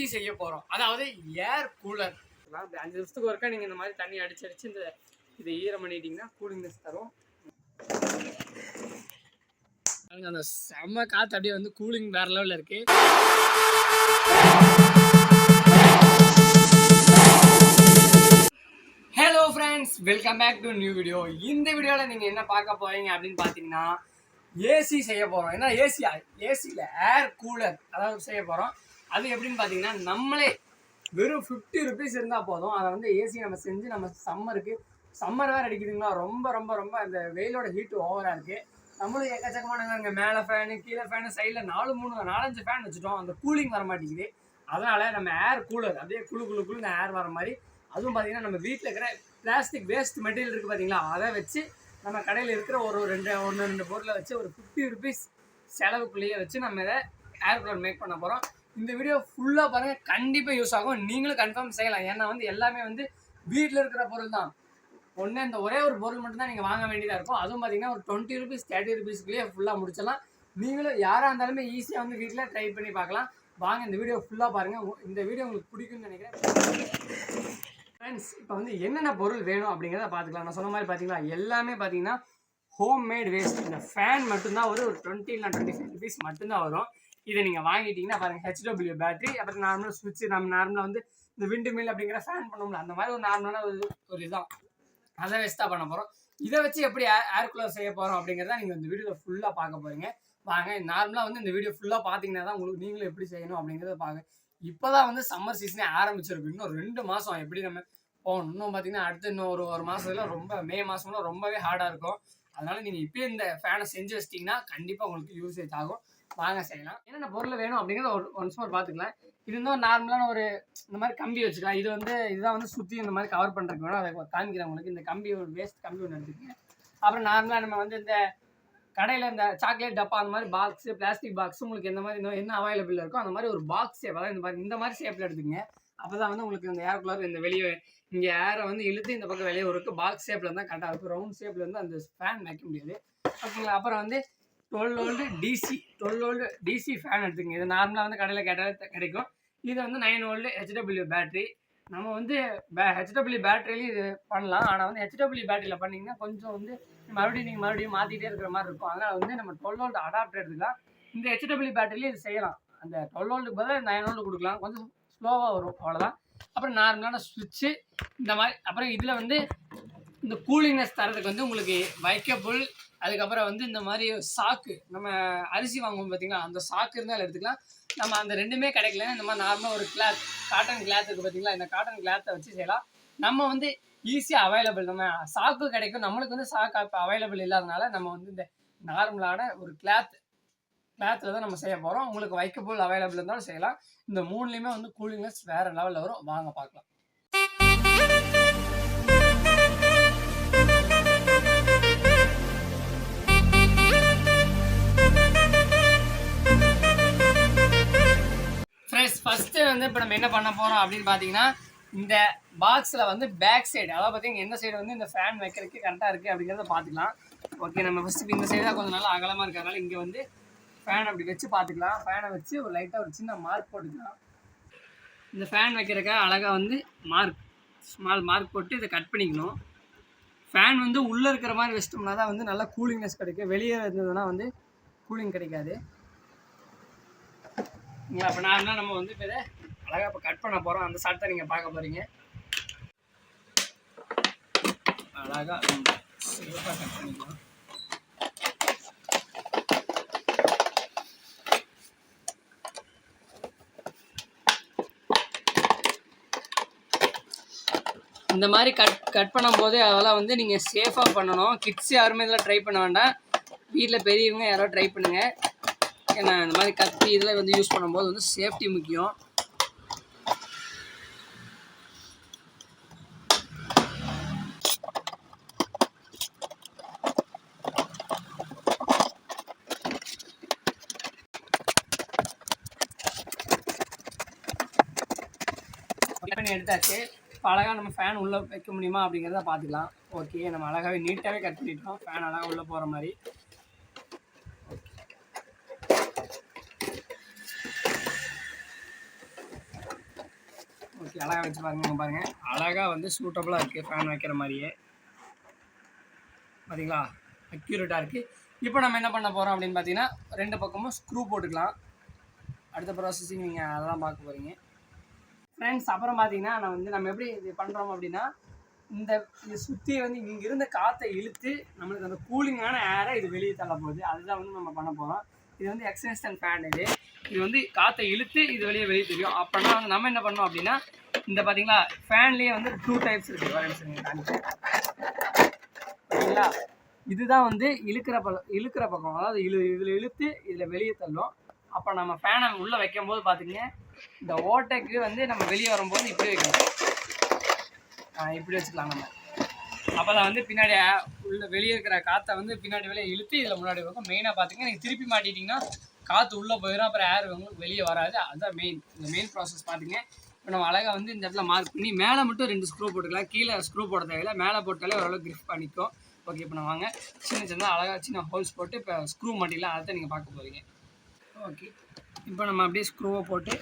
AC செய்ய போகிறோம் அதாவது ஏர் கூலர் அஞ்சு நிமிஷத்துக்கு ஒருக்கா நீங்கள் இந்த மாதிரி தண்ணி அடிச்சு அடிச்சு இந்த இதை ஈரம் பண்ணிட்டீங்கன்னா கூலிங்னஸ் தரும். பாருங்க, அந்த செம்ம காற்று அப்படியே வந்து கூலிங் வேற லெவலில் இருக்கு. Hello friends welcome back to new video இந்த வீடியோவில் நீங்கள் என்ன பார்க்க போறீங்க அப்படின்னு பார்த்தீங்கன்னா ஏசி செய்ய போகிறோம் ஏன்னா ஏசியா ஏசியில் ஏர் கூலர் அதாவது செய்ய போகிறோம் அது எப்படின்னு பார்த்தீங்கன்னா நம்மளே வெறும் ஃபிஃப்டி ருபீஸ் இருந்தால் போதும். அதை வந்து ஏசி நம்ம செஞ்சு நம்ம சம்மருக்கு சம்மர் வேறு அடிக்குதுங்களா? ரொம்ப ரொம்ப ரொம்ப அந்த வெயிலோட ஹீட் ஓவராக இருக்குது நம்மளும் எக்கச்சக்கமானங்க மேலே ஃபேனு கீழே ஃபேனு சைடில் நாலு மூணு நாலஞ்சு ஃபேன் வச்சுட்டோம். அந்த கூலிங் வர மாட்டேங்குது. அதனால் நம்ம ஏர் கூலர் அப்படியே குளு குளு குளுன்னு ஏர் வர மாதிரி அதுவும் பார்த்திங்கன்னா நம்ம வீட்டில் இருக்கிற பிளாஸ்டிக் வேஸ்ட் மெட்டீரியல் இருக்குது பார்த்தீங்களா அதை வச்சு நம்ம கடையில் இருக்கிற ஒரு ஒரு ரெண்டு ஒன்று ரெண்டு பொருளை வச்சு ஒரு ஃபிஃப்டி ருபீஸ் செலவுக்குள்ளேயே வச்சு நம்ம இதை ஏர் கூலர் மேக் பண்ண போகிறோம் இந்த வீடியோ ஃபுல்லாக பாருங்கள் கண்டிப்பாக யூஸ் ஆகும். நீங்களும் கன்ஃபார்ம் செய்யலாம். ஏன்னா வந்து எல்லாமே வந்து வீட்டில் இருக்கிற பொருள் தான். ஒன்று இந்த ஒரே ஒரு பொருள் மட்டும்தான் நீங்கள் வாங்க வேண்டியதாக இருக்கும். அதுவும் பார்த்தீங்கன்னா ஒரு டுவெண்ட்டி ருபீஸ் தேர்ட்டி ருபீஸ்க்குள்ளேயே ஃபுல்லாக முடிச்சிடலாம். நீங்களும் யாராக இருந்தாலுமே ஈஸியாக வந்து வீட்டில் ட்ரை பண்ணி பார்க்கலாம். வாங்க இந்த வீடியோ ஃபுல்லாக பாருங்கள் இந்த வீடியோ உங்களுக்கு பிடிக்கும்னு நினைக்கிறேன். ஃப்ரெண்ட்ஸ் இப்போ வந்து என்னென்ன பொருள் வேணும் அப்படிங்கிறத பார்த்துக்கலாம். நான் சொன்ன மாதிரி பார்த்தீங்களா எல்லாமே பார்த்தீங்கன்னா ஹோம் மேட் வேஸ்ட் இந்த ஃபேன் மட்டும்தான் ஒரு ஒரு டுவெண்ட்டி இல்லை டுவெண்ட்டி ஃபைவ் ருபீஸ் மட்டும்தான் வரும். இதை நீங்கள் வாங்கிட்டீங்கன்னா பாருங்கள் ஹெச்டபிள்யூ பேட்டரி அப்புறம் நார்மலாக சுவிட்ச் நம்ம நார்மலாக வந்து இந்த விண்டு மில் அப்படிங்கிற ஃபேன் பண்ணோம்ல அந்த மாதிரி ஒரு நார்மலான ஒரு ஒரு இதுதான் அதை வச்சு தான் பண்ண போகிறோம் இதை வச்சு எப்படி ஏர் கூலர் செய்ய போகிறோம் அப்படிங்கிறத நீங்கள் இந்த வீடியோவில் ஃபுல்லாக பார்க்க போகிறீங்க வாங்க நார்மலாக வந்து இந்த வீடியோ ஃபுல்லாக பார்த்தீங்கன்னா தான் உங்களுக்கு நீங்களும் எப்படி செய்யணும் அப்படிங்கிறத பார்க்க இப்போ தான் வந்து சம்மர் சீசனே ஆரம்பிச்சிருக்கு. இன்னும் ரெண்டு மாதம் எப்படி நம்ம போகணும்? இன்னும் பார்த்தீங்கன்னா அடுத்து இன்னும் ஒரு ஒரு மாதத்துல ரொம்ப மே மாதம்லாம் ரொம்பவே ஹார்டாக இருக்கும். அதனால நீங்கள் இப்போ இந்த ஃபேனை செஞ்சு வச்சிட்டிங்கன்னா கண்டிப்பாக உங்களுக்கு யூசேஜ் ஆகும். வாங்க செய்யலாம். என்னென்ன பொருள் வேணும் அப்படிங்கிறத ஒரு ஒன்ஸ் மோர் பார்த்துக்கலாம். இது வந்து ஒரு நார்மலான ஒரு இந்த மாதிரி கம்பி வச்சுக்கலாம். இது வந்து இதுதான் வந்து சுற்றி இந்த மாதிரி கவர் பண்ணுறதுக்கு வேணும். அதை காமிக்கிறேன் உங்களுக்கு. இந்த கம்பி ஒரு வேஸ்ட் கம்பி ஒன்று எடுத்துக்கங்க. அப்புறம் நார்மலாக நம்ம வந்து இந்த கடையில் இந்த சாக்லேட் டப்பா அந்த மாதிரி பாக்ஸு பிளாஸ்டிக் பாக்ஸ் உங்களுக்கு எந்த மாதிரி என்ன அவைலபிள் இருக்கோ அந்த மாதிரி ஒரு பாக்ஸ் ஷேப் அதாவது இந்த மாதிரி இந்த மாதிரி ஷேப்பில் எடுத்துக்கங்க. அப்போ தான் வந்து உங்களுக்கு இந்த ஏர் கூலர் இந்த வெளியே இங்கே ஏரை வந்து இழுத்து இந்த பக்கம் வெளியே இருக்கு பாக்ஸ் ஷேப்பில் இருந்தால் கரெக்டாக இருக்கும். ரவுண்ட் ஷேப்பில் இருந்து அந்த ஃபேன் வைக்க முடியாது. ஓகேங்களா? அப்புறம் வந்து twelve volt DC twelve volt DC fan எடுத்துங்க இது நார்மலாக வந்து கடையில் கேட்டால் கிடைக்கும். இது வந்து நைன் ஓல்டு ஹெச்டபிள்யூ பேட்ரி நம்ம வந்து ஹெச்டபிள்யூ பேட்டரியிலையும் இது பண்ணலாம். ஆனால் வந்து ஹெச்டபிள்யூ பேட்டரியில் பண்ணிங்கன்னா கொஞ்சம் வந்து மறுபடியும் நீங்கள் மறுபடியும் மாற்றிட்டே இருக்கிற மாதிரி இருக்கும். அதனால் வந்து நம்ம டுவெல் ஓல்டு அடாப்டர் எடுத்துக்கலாம். இந்த ஹெச்டபிள்யூ பேட்டரிலையும் இது செய்யலாம். அந்த டுவெல் ஓல்டுக்கு பதிலாக நைன் ஓல்டு கொடுக்கலாம். கொஞ்சம் ஸ்லோவாக வரும். அவ்வளோதான் அப்புறம் நார்மலான சுவிட்சு இந்த மாதிரி. அப்புறம் இதில் வந்து இந்த கூலிங்னஸ் தரதுக்கு வந்து உங்களுக்கு வைக்கபுள் அதுக்கப்புறம் வந்து இந்த மாதிரி சாக்கு நம்ம அரிசி வாங்குவோம் பார்த்தீங்களா அந்த சாக்கு இருந்தால் எடுத்துக்கலாம். நம்ம அந்த ரெண்டுமே கிடைக்கலன்னா இந்த மாதிரி நார்மலாக ஒரு கிளாத் காட்டன் கிளாத் இருக்குது பார்த்தீங்களா இந்த காட்டன் கிளாத்தை வச்சு செய்யலாம். நம்ம வந்து ஈஸியாக அவைலபிள் நம்ம சாக்கு கிடைக்கும். நம்மளுக்கு வந்து சாக்கு இப்போ அவைலபிள் இல்லாதனால நம்ம வந்து இந்த நார்மலான ஒரு கிளாத் கிளாத்தில் தான் நம்ம செய்ய போகிறோம் உங்களுக்கு வைக்கப்புல் அவைலபிள் இருந்தாலும் செய்யலாம். இந்த மூணுலேயுமே வந்து கூலிங்னஸ் வேறு லெவலில் வரும். வாங்க பார்க்கலாம். கைஸ் ஃபஸ்ட்டு வந்து இப்போ நம்ம என்ன பண்ண போகிறோம் அப்படின்னு பார்த்தீங்கன்னா இந்த பாக்ஸில் வந்து பேக் சைடு அதாவது பார்த்தீங்கன்னா எந்த சைடு வந்து இந்த ஃபேன் வைக்கிறதுக்கு கரெக்டாக இருக்குது அப்படிங்கிறத பார்த்துக்கலாம் ஓகே நம்ம ஃபஸ்ட்டு இந்த சைடு தான் கொஞ்சம் நல்லா அகலமாக இருக்கிறதுனால இங்கே வந்து ஃபேன் அப்படி வச்சு பார்த்துக்கலாம் ஃபேனை வச்சு ஒரு லைட்டாக ஒரு சின்ன மார்க் போட்டுக்கலாம். இந்த ஃபேன் வைக்கிறக்க அழகாக வந்து மார்க் ஸ்மால் மார்க் போட்டு இதை கட் பண்ணிக்கணும். ஃபேன் வந்து உள்ளே இருக்கிற மாதிரி வச்சிட்டோம்னா தான் வந்து நல்லா கூலிங்னஸ் கிடைக்கும். வெளியே இருந்ததுன்னா வந்து கூலிங் கிடைக்காது. நீங்கள் அப்போ என்ன நம்ம வந்து இப்போ இதை அழகாக இப்போ கட் பண்ண போகிறோம் அந்த சட்டை நீங்கள் பார்க்க போகிறீங்க அழகாக சேஃபாக கட் பண்ணிக்கலாம். இந்த மாதிரி கட் கட் பண்ணும்போது அதெல்லாம் வந்து நீங்கள் சேஃபாக பண்ணணும். கிட்ஸ் யாருமே இதெல்லாம் ட்ரை பண்ண வேண்டாம். வீட்டில் பெரியவங்க யாரோ ட்ரை பண்ணுங்கள் ஏன்னா இந்த மாதிரி கத்தி இதெல்லாம் வந்து யூஸ் பண்ணும்போது வந்து சேஃப்டி முக்கியம். பண்ணி எடுத்தாச்சு. இப்போ அழகாக நம்ம ஃபேன் உள்ளே வைக்க முடியுமா அப்படிங்கிறத பார்த்துக்கலாம். ஓகே நம்ம அழகாகவே நீட்டாகவே கட் பண்ணிட்டோம். ஃபேன் அழகாக உள்ளே போகிற மாதிரி ஓகே அழகாக வச்சு பாருங்க பாருங்கள் பாருங்க. அழகாக வந்து சூட்டபுளாக இருக்குது ஃபேன் வைக்கிற மாதிரியே. பார்த்தீங்களா அக்யூரேட்டாக இருக்குது இப்போ நம்ம என்ன பண்ண போகிறோம் அப்படின்னு பார்த்தீங்கன்னா ரெண்டு பக்கமும் ஸ்க்ரூ போட்டுக்கலாம். அடுத்த ப்ராசஸிங் நீங்கள் அதெல்லாம் பார்க்க போகிறீங்க ஃப்ரெண்ட்ஸ் அப்புறம் பார்த்தீங்கன்னா நான் வந்து நம்ம எப்படி இது பண்ணுறோம் அப்படின்னா இந்த இது சுற்றி வந்து இங்கே இருந்த காற்றை இழுத்து நம்மளுக்கு அந்த கூலிங்கான ஏரை இது வெளியே தள்ள போகுது. அதுதான் வந்து நம்ம பண்ண போகிறோம் இது வந்து எக்ஸ்டென்ஷன் ஃபேன் இது. இது வந்து காற்றை இழுத்து இது வெளியே வெளியே தெரியும். அப்போனா வந்து நம்ம என்ன பண்ணோம் அப்படின்னா இந்த பார்த்தீங்களா ஃபேன்லேயே வந்து டூ டைப்ஸ் இருக்குது வர நிமிஷம் இதுதான் வந்து இழுக்கிற ப இழுக்கிற பக்கம். அதாவது இழு இதில் இழுத்து இதில் வெளியே தள்ளும். அப்போ நம்ம ஃபேனை உள்ளே வைக்கும்போது பார்த்தீங்க இந்த ஓட்டைக்கு வந்து நம்ம வெளியே வரும்போது இப்படி வைக்கணும். இப்படி வச்சுக்கலாம் நம்ம. அப்போ தான் வந்து பின்னாடி உள்ள வெளியே இருக்கிற காற்றை வந்து பின்னாடி வெளியே இழுத்து இதில் முன்னாடி வைக்கும். மெயினாக பார்த்தீங்கன்னா நீங்கள் திருப்பி மாட்டிட்டீங்கன்னா காற்று உள்ளே போயிடும் அப்புறம் ஏர் உங்களுக்கு வெளியே வராது. அதுதான் மெயின் இந்த மெயின் ப்ராசஸ் பார்த்தீங்க இப்போ நம்ம அழகாக வந்து இந்த இடத்துல மார்க் பண்ணி மேலே மட்டும் ரெண்டு ஸ்க்ரூ போட்டுக்கலாம். கீழே ஸ்க்ரூ போட தேவையில்லை. மேலே போட்டாலே ஓரளவு கிரிப் பண்ணிக்கும் ஓகே இப்போ நான் வாங்க. சின்ன சின்ன அழகாக சின்ன ஹோல்ஸ் போட்டு இப்போ ஸ்க்ரூ மாட்டிக்கலாம் அதை நீங்கள் பார்க்க போகிறீங்க ஓகே இப்போ நம்ம அப்படியே ஸ்க்ரூவை போட்டு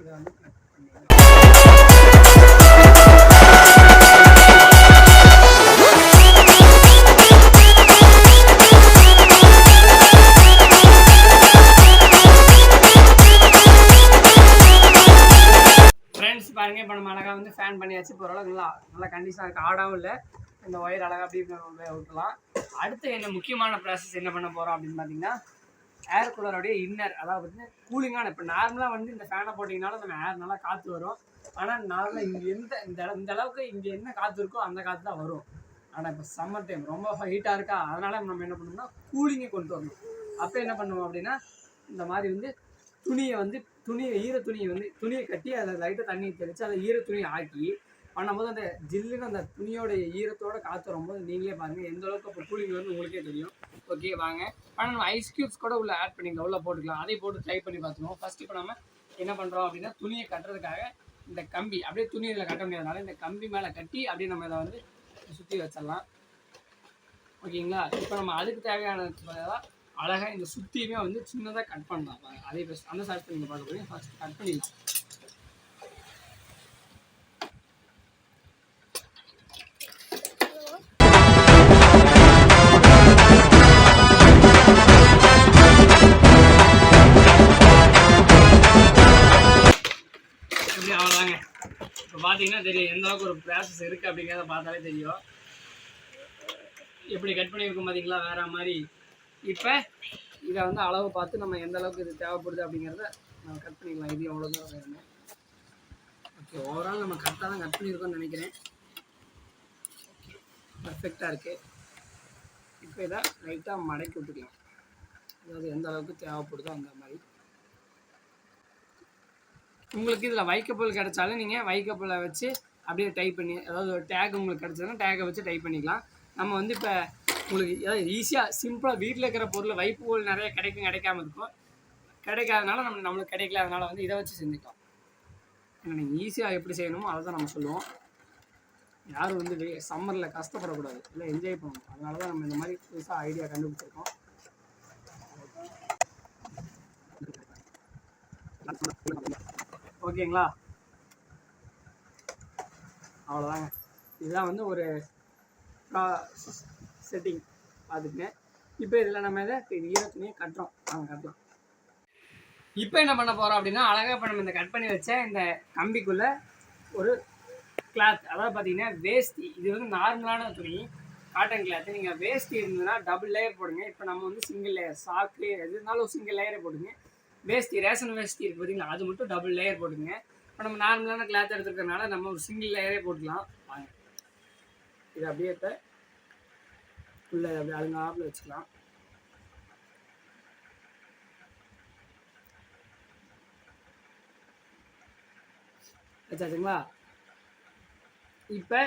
இதை வந்து cut பண்ணிடலாம். ஃப்ரெண்ட்ஸ் பாருங்க இப்போ நம்ம அழகாக வந்து ஃபேன் பண்ணியாச்சு. இப்போ ஓரளவுக்கு நல்லா நல்லா கண்டிஷனாக இருக்குது ஆடாகவும் இல்லை. இந்த ஒயர் அழகாக அப்படியே நம்ம விட்டுலாம் அடுத்து என்ன முக்கியமான ப்ராசஸ் என்ன பண்ண போகிறோம் அப்படின்னு பார்த்தீங்கன்னா ஏர் கூலருடைய இன்னர் அதாவது பார்த்தீங்கன்னா கூலிங்கான இப்போ நார்மலாக வந்து இந்த ஃபேனை போட்டிங்கனாலும் நம்ம ஏர் நல்லா காற்று வரும். ஆனால் நார்மலாக இங்கே எந்த இந்த இந்த அளவுக்கு இங்கே என்ன காற்று இருக்கோ அந்த காற்று தான் வரும். ஆனால் இப்போ சம்மர் டைம் ரொம்ப ஹீட்டாக இருக்கா? அதனால் நம்ம என்ன பண்ணோம்னா கூலிங்கை கொண்டு வரணும். அப்போ என்ன பண்ணுவோம் அப்படின்னா இந்த மாதிரி வந்து துணியை வந்து துணியை ஈர துணியை வந்து துணியை கட்டி அதை லைட்டாக தண்ணி தெளித்து அதை ஈர துணியை ஆக்கி பண்ணும்போது அந்த ஜில்லுன்னு அந்த துணியோடைய ஈரத்தோட காற்று வரும்போது நீங்களே பாருங்கள் எந்த அளவுக்கு அப்போ கூலிங் வந்து உங்களுக்கே தெரியும். ஓகே வாங்க. ஆனால் நம்ம ஐஸ் க்யூப்ஸ் கூட உள்ள ஆட் பண்ணிக்கலாம் உள்ளே போட்டுக்கலாம். அதை போட்டு ட்ரை பண்ணி பார்த்துருவோம் ஃபஸ்ட்டு இப்போ நம்ம என்ன பண்ணுறோம் அப்படின்னா துணியை கட்டுறதுக்காக இந்த கம்பி அப்படியே துணி இதில் கட்ட முடியாதனால இந்த கம்பி மேலே கட்டி அப்படியே நம்ம இதை வந்து சுற்றி வச்சிடலாம். ஓகேங்களா இப்போ நம்ம அதுக்கு தேவையான அழகாக இந்த சுத்தியுமே வந்து சின்னதாக கட் பண்ணலாம். அதே ஃபஸ்ட் அந்த சார்ட் நீங்கள் பார்க்க போறீங்க. ஃபஸ்ட் கட் பண்ணிடலாம் அவ்வளோதாங்க இப்போ பார்த்தீங்கன்னா தெரியும் எந்த அளவுக்கு ஒரு ப்ராசஸ் இருக்குது அப்படிங்கிறத பார்த்தாலே தெரியும். எப்படி கட் பண்ணியிருக்கோம் பார்த்தீங்களா வேற மாதிரி. இப்போ இதை வந்து அளவு பார்த்து நம்ம எந்த அளவுக்கு இது தேவைப்படுது அப்படிங்கிறத நம்ம கட் பண்ணிக்கலாம். இது எவ்வளோ தூரம் வேணும். ஓகே ஓவரால் நம்ம கரெக்டாக தான் கட் பண்ணியிருக்கோம்னு நினைக்கிறேன். பர்ஃபெக்டாக இருக்குது இப்போ இதை லைட்டாக மடக்கி விட்டுக்கலாம். அதாவது எந்த அளவுக்கு தேவைப்படுதோ அந்த மாதிரி. உங்களுக்கு இதில் வைக்கப்புல் கிடைச்சாலும் நீங்கள் வைக்கப்புலை வச்சு அப்படியே டைப் பண்ணி அதாவது ஒரு டேக் உங்களுக்கு கிடச்சதுன்னா டேக்கை வச்சு டைப் பண்ணிக்கலாம். நம்ம வந்து இப்போ உங்களுக்கு ஏதாவது ஈஸியாக சிம்பிளாக வீட்டில் இருக்கிற பொருள் வைப்புகள் நிறைய கிடைக்கும் கிடைக்காம இருக்கும். கிடைக்காதனால நம்ம நம்மளுக்கு கிடைக்கல அதனால் வந்து இதை வச்சு செஞ்சுக்கலாம். நீங்கள் ஈஸியாக எப்படி செய்யணுமோ அதை தான் நம்ம சொல்லுவோம். யாரும் வந்து வெ சம்மரில் கஷ்டப்படக்கூடாது. இல்லை என்ஜாய் பண்ணணும். அதனால தான் நம்ம இந்த மாதிரி புதுசாக ஐடியா கண்டுபிடிச்சிருக்கோம். ஓகேங்களா? அவ்வளோதாங்க இதுதான் வந்து ஒரு செட்டிங் பார்த்துக்குங்க இப்போ இதில் நம்ம இதை இப்போ துணியை கட்டுறோம். வாங்க கட்டலாம். இப்போ என்ன பண்ண போகிறோம் அப்படின்னா அழகாக இப்போ நம்ம இந்த கட் பண்ணி வச்ச இந்த கம்பிக்குள்ளே ஒரு கிளாத் அதாவது பார்த்தீங்கன்னா வேஷ்டி இது வந்து நார்மலான துணி காட்டன் கிளாத்து நீங்கள் வேஷ்டி இருந்ததுன்னா டபுள் லேயர் போடுங்க. இப்போ நம்ம வந்து சிங்கிள் லேயர் சாக்கு எது இருந்தாலும் சிங்கிள் லேயரே போடுங்க. வேஷ்டி ரேஷன் வேஷ்டி இருக்குது பார்த்தீங்களா அது மட்டும் டபுள் லேயர் போடுங்க. இப்போ நம்ம நார்மலான கிளாத் எடுத்துருக்கறனால நம்ம ஒரு சிங்கிள் லேயரே போட்டுக்கலாம். வாங்க. இது அப்படியே இப்போ உள்ள அப்படியே அழுங்காப்பில் வச்சுக்கலாம். வச்சாச்சுங்களா? இப்போ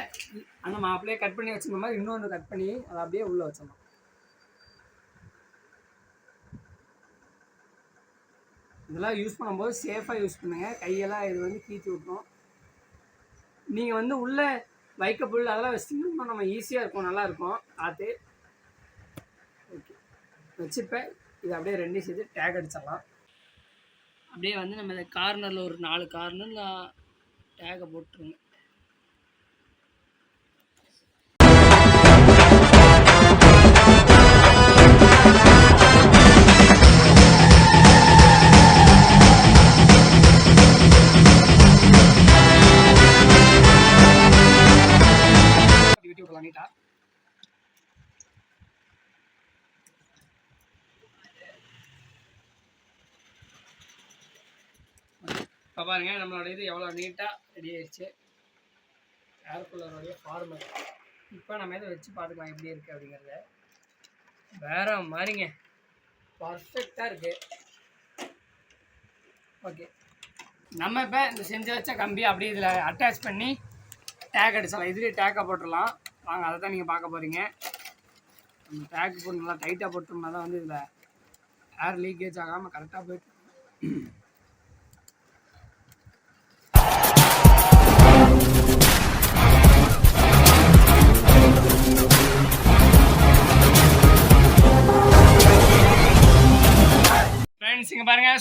அந்த மாப்பிளையே கட் பண்ணி வச்சிருந்த மாதிரி இன்னொன்று கட் பண்ணி அதை அப்படியே உள்ளே வச்சிடலாம். இதெல்லாம் யூஸ் பண்ணும்போது சேஃபாக யூஸ் பண்ணுங்கள் கையெல்லாம் இது வந்து கீச்சு விட்டுரும். நீங்கள் வந்து உள்ளே வைக்க புல் அதெல்லாம் வச்சிங்கன்னா நம்ம ஈஸியாக இருக்கும் நல்லா இருக்கும். பார்த்து வச்சுப்பேன். இது அப்படியே ரெண்டையும் சேர்த்து டேக் அடிச்சிடலாம். அப்படியே வந்து நம்ம இந்த கார்னரில் ஒரு நாலு கார்னரில் டேகை போட்டுருங்க. பண்ணிட்டா? இப்போ பாருங்கள் நம்மளோட இது எவ்வளோ நீட்டாக ரெடி ஆயிடுச்சு. ஏர் கூலருடைய ஃபார்மல் இப்போ நம்ம இதை வச்சு பார்த்துக்கலாம் எப்படி இருக்குது அப்படிங்கிறத. வேற மாதிரிங்க. பர்ஃபெக்டாக இருக்குது ஓகே நம்ம இப்போ இந்த செஞ்சு வச்ச கம்பி அப்படியே இதில் அட்டாச் பண்ணி டேக் அடிச்சிடலாம். இதுலேயே டேக்கை போட்டுடலாம். வாங்க அதை தான் நீங்கள் பார்க்க போகிறீங்க நம்ம டேக் போட்டு நல்லா டைட்டாக போட்டோம்னா தான் வந்து இதில் ஏர் லீக்கேஜ் ஆகாமல் கரெக்டாக போயிட்டு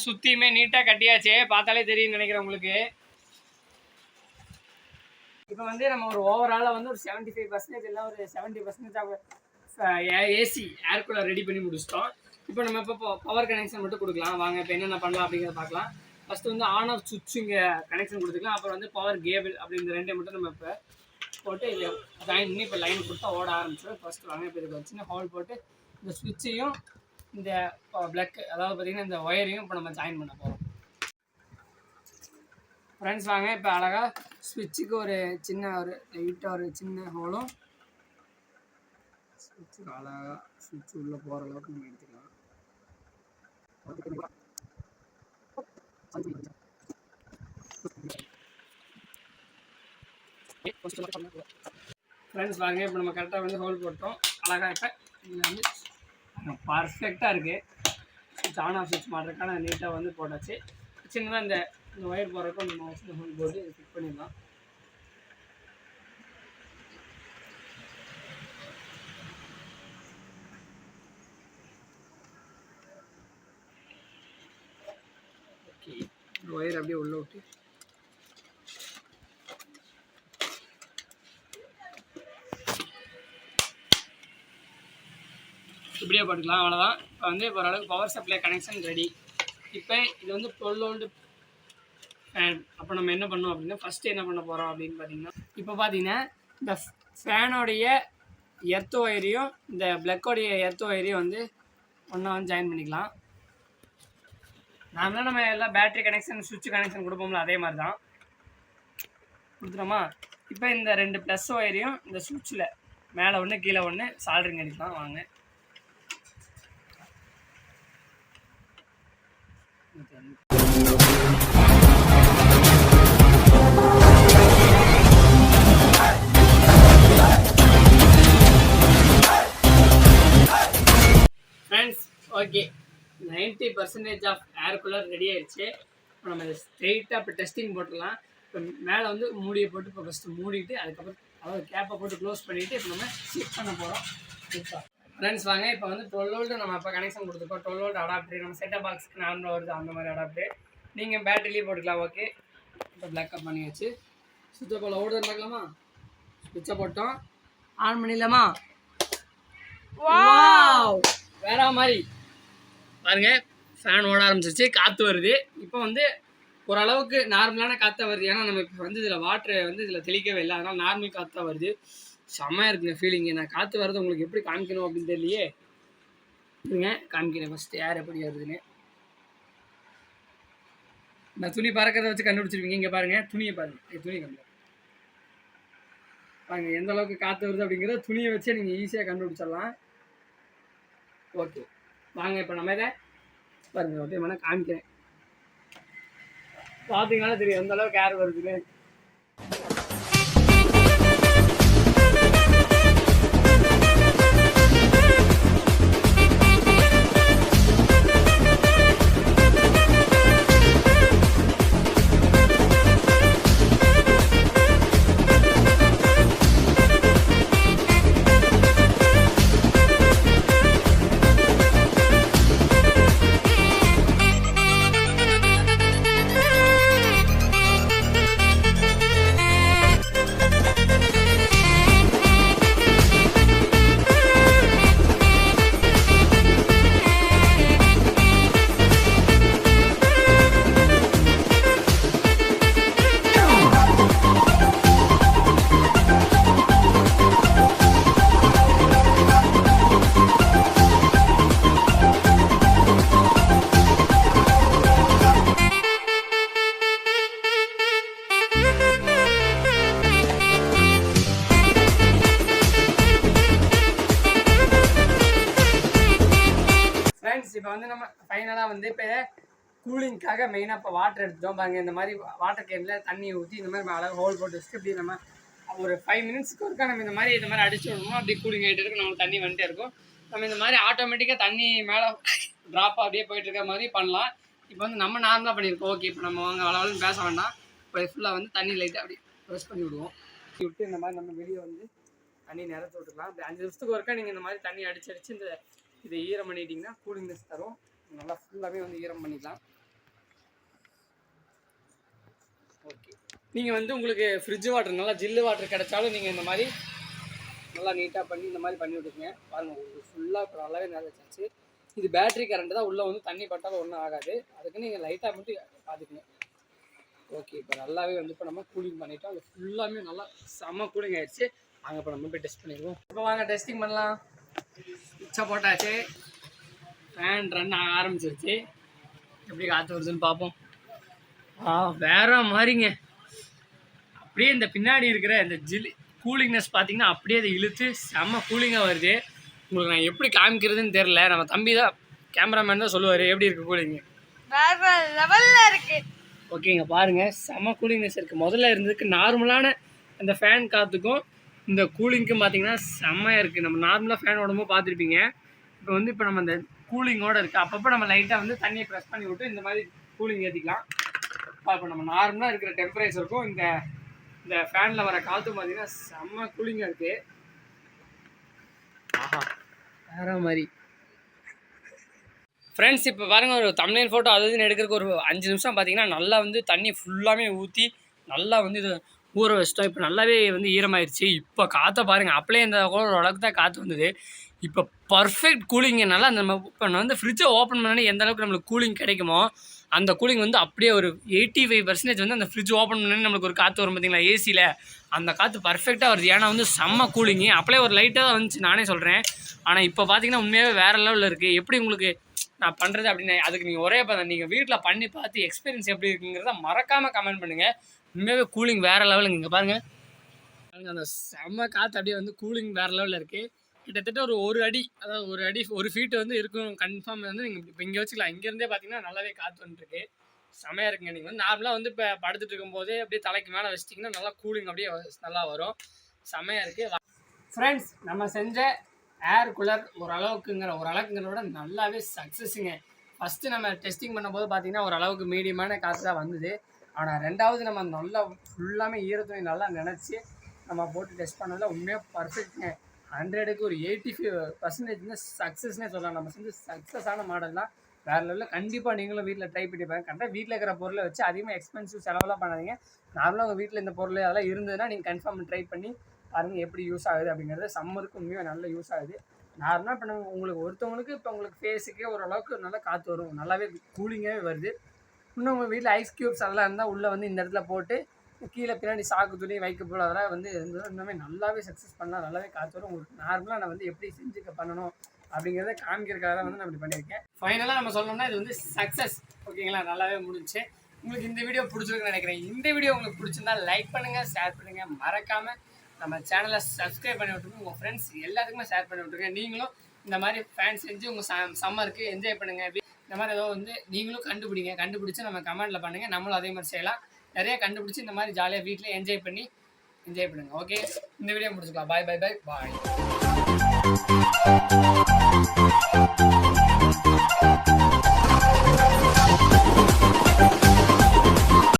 சுற்றியுமே நீட்டாக கட்டியாச்சு. பார்த்தாலே தெரியும் நினைக்கிறேன் உங்களுக்கு. இப்போ வந்து நம்ம ஒரு ஓவராலாக வந்து ஒரு செவன்ட்டி ஃபைவ் பர்சன்டேஜ் இல்லை ஒரு seventy percentage AC air cooler ready பண்ணி முடிச்சிட்டோம். இப்போ நம்ம இப்போ பவர் கனெக்ஷன் மட்டும் கொடுக்கலாம். வாங்க இப்போ என்னென்ன பண்ணலாம் அப்படிங்கிறத பார்க்கலாம். ஃபஸ்ட்டு வந்து ஆன் ஆஃப் சுவிட்ச் இங்கே கனெக்ஷன் கொடுத்துக்கலாம். அப்புறம் வந்து பவர் கேபிள் அப்படிங்கிற ரெண்டை மட்டும் நம்ம இப்போ போட்டு இதில் ஜாயின் பண்ணி இப்போ லைன் கொடுத்தா ஓட ஆரம்பிச்சிடும். ஃபஸ்ட்டு வாங்க இப்போ இதுக்கு வச்சுன்னா ஹோல் போட்டு இந்த சுவிட்சையும் இந்த பிளக் அதாவது பார்த்தீங்கன்னா இந்த ஒயரையும் இப்போ நம்ம ஜாயின் பண்ண போகிறோம் ஃப்ரெண்ட்ஸ் வாங்க. இப்போ அழகாக ஸ்விட்சுக்கு ஒரு சின்ன ஒரு லைட்டாக ஒரு சின்ன ஹோலும் ஸ்விட்சுக்கு அழகாக ஸ்விட்ச் உள்ளே போகிற அளவுக்கு நம்ம எடுத்துக்கலாம். ஃப்ரெண்ட்ஸ் வாங்க. இப்போ நம்ம கரெக்டாக வந்து ஹோல் போட்டோம். அழகாக இப்போ இதில் வந்து பர்ஃபெக்டாக இருக்குது சுவிட்ச் ஆன் ஆஃப் சுவிட்ச் மாட்டுறதுக்கான நீட்டாக வந்து போட்டாச்சு. சின்னதாக இந்த இந்த ஒயர் போகிறப்ப நம்ம வச்சு ஹோல் போட்டு ஃபிட் பண்ணிடலாம். ஓகே ஒயர் அப்படியே உள்ளே விட்டு வீடியோ போட்டுக்கலாம் அவ்வளோதான் இப்போ வந்து இப்போ ஓரளவுக்கு பவர் சப்ளை கனெக்ஷன் ரெடி இப்போ இது வந்து டுவெல் ஓல்டு ஃபேன் அப்போ நம்ம என்ன பண்ணோம் அப்படின்னா ஃபஸ்ட்டு என்ன பண்ண போகிறோம் அப்படின்னு பார்த்தீங்கன்னா இப்போ பார்த்தீங்கன்னா இந்த ஃபேனோடைய எர்த் ஒயரையும் இந்த ப்ளக்கோடைய எர்த் ஒயரையும் வந்து ஒன்றா வந்து ஜாயின் பண்ணிக்கலாம். நாமளாம் நம்ம எல்லாம் பேட்டரி கனெக்ஷன் சுவிட்ச் கனெக்ஷன் கொடுப்போம்ல அதே மாதிரி தான் கொடுத்துட்டோமா? இப்போ இந்த ரெண்டு ப்ளஸ் ஒயரையும் இந்த சுவிட்சில் மேலே ஒன்று கீழே ஒன்று சால்ட்ரிங் அடிக்கலாம் வாங்க. Okay ninety percentage of air cooler ready ஆயிடுச்சு இப்போ நம்ம ஸ்ட்ரெயிட்டாக இப்போ டெஸ்டிங் போட்டுடலாம். இப்போ மேலே வந்து மூடியை போட்டு இப்போ ஃபஸ்ட்டு மூடிட்டு அதுக்கப்புறம் அதாவது கேப்பை போட்டு க்ளோஸ் பண்ணிவிட்டு இப்போ நம்ம செக் பண்ண போகிறோம் ஃப்ரெண்ட்ஸ் வாங்க. இப்போ வந்து டுவெல் வோல்ட் நம்ம இப்போ கனெக்ஷன் கொடுத்துருக்கோம். டுவெல் வோல்ட் அடாப்டர் நம்ம செட்டப் பாக்ஸ்க்கு நார்மலாக வருது அந்த மாதிரி அடாப்டர் நீங்கள் பேட்டரிலேயே போட்டுக்கலாம் ஓகே இப்போ பிளாக்அப் பண்ணியாச்சு. சுவிட்சை போல் ஓடுதுன்னு பார்க்கலாமா? சுவிட்சை போட்டோம். ஆன் பண்ணிடலாமா? வேற மாதிரி. பாருங்க ஃபேன் ஓட ஆரம்பிச்சிருச்சு காற்று வருது. இப்போ வந்து ஓரளவுக்கு நார்மலான காற்றா வருது. ஏன்னா நம்ம இப்போ வந்து இதில் வாட்டரை வந்து இதில் தெளிக்கவே இல்லை. அதனால் நார்மல் காற்றா வருது. செம்மையாக இருக்குங்க ஃபீலிங்கு நான் காற்று வர்றது உங்களுக்கு எப்படி காமிக்கணும் அப்படின்னு தெரியலையே. இருங்க காமிக்கிறேன் ஃபஸ்ட்டு யார் எப்படி வருதுன்னு. நான் துணி பறக்கிறத வச்சு கண்டுபிடிச்சிருவீங்க. இங்கே பாருங்கள் துணியை பாருங்கள் துணி கண்டு பாருங்க எந்த அளவுக்கு காற்று வருது அப்படிங்கிறத துணியை வச்சே நீங்கள் ஈஸியாக கண்டுபிடிச்சிடலாம். ஓகே வாங்க இப்போ நம்ம இதை பாருங்க அப்படியே காமிக்கிறேன். பார்த்தீங்கன்னா தெரியும் எந்த அளவுக்கு ஏர் வருதுன்னு. கூலிங்க்காக மெயினாக இப்போ வாட்டர் எடுத்துட்டோம். பாருங்க இந்த மாதிரி வாட்டர் கேனில் தண்ணி ஊற்றி இந்த மாதிரி அழகாக ஹோல் போட்டு வச்சுட்டு இப்படி நம்ம ஒரு ஃபைவ் மினிட்ஸ்க்கு ஒருக்கா நம்ம இந்த மாதிரி இந்த மாதிரி அடிச்சு விடணும் அப்படி கூலிங் ஆகிட்டு இருக்கும். நமக்கு தண்ணி வந்துட்டே இருக்கும். நம்ம இந்த மாதிரி ஆட்டோமேட்டிக்காக தண்ணி மேலே ட்ராப் அப்படியே போயிட்டு இருக்க மாதிரி பண்ணலாம். இப்போ வந்து நம்ம நார்மலாக பண்ணியிருக்கோம். ஓகே இப்போ நம்ம வாங்க அளவுன்னு பேச வேண்டாம். இப்போ ஃபுல்லாக வந்து தண்ணி லைட்டாக அப்படி ப்ரெஸ் பண்ணி விடுவோம். விட்டு இந்த மாதிரி நம்ம வெளியே வந்து தண்ணி நிறத்து விட்டுக்கலாம். அப்படி அஞ்சு நிமிஷத்துக்கு ஒருக்கா நீங்கள் இந்த மாதிரி தண்ணி அடிச்சு அடிச்சு இந்த இதை ஈரம் பண்ணிட்டீங்கன்னா கூலிங்னஸ் தரும். நல்லா ஃபுல்லாகவே வந்து ஈரம் பண்ணிக்கலாம். ஓகே நீங்கள் வந்து உங்களுக்கு ஃப்ரிட்ஜ் வாட்டர் நல்லா ஜில்லு வாட்டர் கிடைச்சாலும் நீங்கள் இந்த மாதிரி நல்லா நீட்டாக பண்ணி இந்த மாதிரி பண்ணி விட்டுருங்க பாருங்கள் உங்களுக்கு ஃபுல்லாக இப்போ நல்லாவே நிலச்சாச்சு இது பேட்டரி கரண்ட் தான் உள்ளே வந்து தண்ணி பட்டாலும் ஒன்றும் ஆகாது. அதுக்கு நீங்கள் லைட்டாக மட்டும் பார்த்துக்கணும் ஓகே இப்போ நல்லாவே வந்து இப்போ நம்ம கூலிங் பண்ணிவிட்டோம் அது ஃபுல்லாமே நல்லா செம்ம கூலிங் ஆயிடுச்சு. அங்கே இப்போ நம்ம போய் டெஸ்ட் பண்ணிடுவோம் இப்போ வாங்க டெஸ்டிங் பண்ணலாம். உச்சா போட்டாச்சு. ஃபேன் ரன் ஆக ஆரம்பிச்சிருச்சு. எப்படி காற்று வருதுன்னு பார்ப்போம் ஆ வேற மாதிரிங்க. அப்படியே இந்த பின்னாடி இருக்கிற இந்த ஜில் கூலிங்னஸ் பார்த்தீங்கன்னா அப்படியே அதை இழுத்து செம்ம கூலிங்காக வருது. உங்களுக்கு நான் எப்படி காமிக்கிறதுன்னு தெரில நம்ம தம்பி தான் கேமராமேன் தான் சொல்லுவார். எப்படி இருக்கு கூலிங்கு வேற லெவல்ல இருக்கு. ஓகேங்க பாருங்கள் செம்ம கூலிங்னஸ் இருக்குது முதல்ல இருந்ததுக்கு நார்மலான அந்த ஃபேன் காற்றுக்கும் இந்த கூலிங்க்கும் பார்த்தீங்கன்னா செம்மையாக இருக்குது நம்ம நார்மலாக ஃபேன் ஓடும்போது பார்த்துருப்பீங்க. இப்போ வந்து இப்போ நம்ம இந்த கூலிங்கோட இருக்குது அப்பப்போ நம்ம லைட்டாக வந்து தண்ணியை ப்ரெஸ் பண்ணி விட்டு இந்த மாதிரி கூலிங் ஏற்றிக்கலாம் இப்போ நம்ம நார்மலாக இருக்கிற டெம்பரேச்சருக்கும் இந்த இந்த ஃபேனில் வர காற்று பார்த்தீங்கன்னா செம்ம கூலிங்காக இருக்குது ஆஹா. வேற மாதிரி. ஃப்ரெண்ட்ஸ் இப்போ பாருங்க ஒரு தமிழ் ஃபோட்டோ அது இதுன்னு எடுக்கிறதுக்கு ஒரு அஞ்சு நிமிஷம் பார்த்தீங்கன்னா நல்லா வந்து தண்ணி ஃபுல்லாமே ஊற்றி நல்லா வந்து இது ஊற வச்சிட்டோம். இப்போ நல்லாவே வந்து ஈரமாயிருச்சு. இப்போ காற்றை பாருங்கள் அப்படியே இந்த ஒரு அளவுக்கு தான் காற்று வந்தது. இப்போ பர்ஃபெக்ட் கூலிங் நல்லா நம்ம இப்போ வந்து ஃப்ரிட்ஜை ஓப்பன் பண்ணி எந்த அளவுக்கு நம்மளுக்கு கூலிங் கிடைக்குமோ அந்த கூலிங் வந்து அப்படியே ஒரு எயிட்டி ஃபைவ் பர்சன்டேஜ் வந்து அந்த ஃப்ரிட்ஜ் ஓப்பன் பண்ணி நம்மளுக்கு ஒரு காற்று வரும் பார்த்தீங்களா ஏசியில் அந்த காற்று பர்ஃபெக்டாக வருது. ஏன்னா வந்து செம்ம கூலிங்கு அப்படியே ஒரு லைட்டாக தான் வந்துச்சு நானே சொல்கிறேன் ஆனால் இப்போ பார்த்தீங்கன்னா உண்மையாகவே வேறு லெவலில் இருக்குது எப்படி உங்களுக்கு நான் பண்ணுறது அப்படின்னு அதுக்கு நீங்கள் ஒரே பார்த்தேன் நீங்கள் வீட்டில் பண்ணி பார்த்து எக்ஸ்பீரியன்ஸ் எப்படி இருக்குங்கிறத மறக்காமல் கமெண்ட் பண்ணுங்கள் உண்மையாகவே கூலிங் வேறு லெவலுங்க இங்கே பாருங்கள் அந்த செம்ம காற்று அப்படியே வந்து கூலிங் வேறு லெவலில் இருக்குது கிட்டத்தட்ட ஒரு ஒரு அடி அதாவது ஒரு அடி ஒரு ஃபீட் வந்து இருக்கும். கன்ஃபார்ம் வந்து நீங்கள் இப்போ இங்கே வச்சுக்கலாம். இங்கேருந்தே பார்த்தீங்கன்னா நல்லாவே காற்று வந்துருக்கு. செமையாக இருக்குங்க. நீங்கள் வந்து நார்மலாக வந்து இப்போ படுத்துட்டு இருக்கும்போதே அப்படியே தலைக்கு மேலே வச்சிட்டிங்கன்னா நல்லா கூலிங் அப்படியே நல்லா வரும். செமையாக இருக்குது ஃப்ரெண்ட்ஸ் நம்ம செஞ்ச ஏர் கூலர் ஓரளவுக்குங்கிற ஓரளவுக்குங்கிறத விட நல்லாவே சக்ஸஸுங்க ஃபஸ்ட்டு நம்ம டெஸ்டிங் பண்ணும்போது பார்த்தீங்கன்னா ஓரளவுக்கு மீடியமான காற்று தான் வந்தது. ஆனால் ரெண்டாவது நம்ம நல்லா ஃபுல்லாமே ஈரத்துணி நல்லா நினச்சி நம்ம போட்டு டெஸ்ட் பண்ணதில் உண்மையாக பர்ஃபெக்ட்ங்க ஹண்ட்ரடுக்கு ஒரு எயிட்டி ஃபைவ் பர்சன்டேஜ் வந்து சக்ஸஸ்னே சொல்லலாம். நம்ம செஞ்சு சக்ஸஸான மாடல்லாம் வேற வேறு லெவலில் கண்டிப்பாக நீங்களும் வீட்டில் ட்ரை பண்ணி பாருங்க. கரெக்டாக வீட்டில் இருக்கிற பொருளை வச்சு அதிகமாக எக்ஸ்பென்சிவ் செலவெல்லாம் பண்ணாதீங்க. நார்மலாக உங்கள் வீட்டில் இந்த பொருள் அதெல்லாம் இருந்ததுன்னா நீங்கள் கன்ஃபார்ம் ட்ரை பண்ணி பாருங்கள் எப்படி யூஸ் ஆகுது அப்படிங்கிறது. சம்மருக்கு உண்மையாக நல்ல யூஸ் ஆகுது. நார்மலாக இப்போ நம்ம உங்களுக்கு ஒருத்தவங்களுக்கு இப்போ உங்களுக்கு ஃபேஸுக்கே ஓரளவுக்கு நல்லா காற்று வரும். நல்லாவே கூலிங்காகவே வருது. இன்னும் உங்கள் வீட்டில் ஐஸ் க்யூப்ஸ் அதெல்லாம் இருந்தால் உள்ளே வந்து இந்த இடத்துல போட்டு கீழே பின்னாடி சாக்கு துணி வைக்க போல அதெல்லாம் வந்து இன்னுமே நல்லாவே சக்ஸஸ் பண்ணலாம் நல்லாவே காற்று வரும். உங்களுக்கு நார்மலாக நான் வந்து எப்படி செஞ்சுக்க பண்ணணும் அப்படிங்கிறத காமிக்கிறதுக்காக தான் வந்து நான் இப்படி பண்ணியிருக்கேன். ஃபைனலாக நம்ம சொல்லணும்னா இது வந்து சக்ஸஸ் ஓகேங்களா நல்லாவே முடிஞ்சுச்சு உங்களுக்கு இந்த வீடியோ பிடிச்சிருக்குன்னு நினைக்கிறேன். இந்த வீடியோ உங்களுக்கு பிடிச்சிருந்தா லைக் பண்ணுங்கள் ஷேர் பண்ணுங்கள் மறக்காமல் நம்ம சேனலை சப்ஸ்கிரைப் பண்ணி விட்டுருங்க. உங்கள் ஃப்ரெண்ட்ஸ் எல்லாத்துக்குமே ஷேர் பண்ணி விட்டுருங்க. நீங்களும் இந்த மாதிரி ஃபேன் செஞ்சு உங்கள் ச சம்மருக்கு என்ஜாய் பண்ணுங்கள் இந்த மாதிரி ஏதோ வந்து நீங்களும் கண்டுபிடிங்க. கண்டுபிடிச்சு நம்ம கமெண்ட்டில் பண்ணுங்கள் நம்மளும் அதே மாதிரி செய்யலாம். நிறைய கண்டுபிடிச்சி இந்த மாதிரி ஜாலியாக வீட்டில் என்ஜாய் பண்ணி என்ஜாய் பண்ணுங்கள் ஓகே இந்த வீடியோ முடிச்சுக்கலாம். பாய் பாய் பாய் பாய்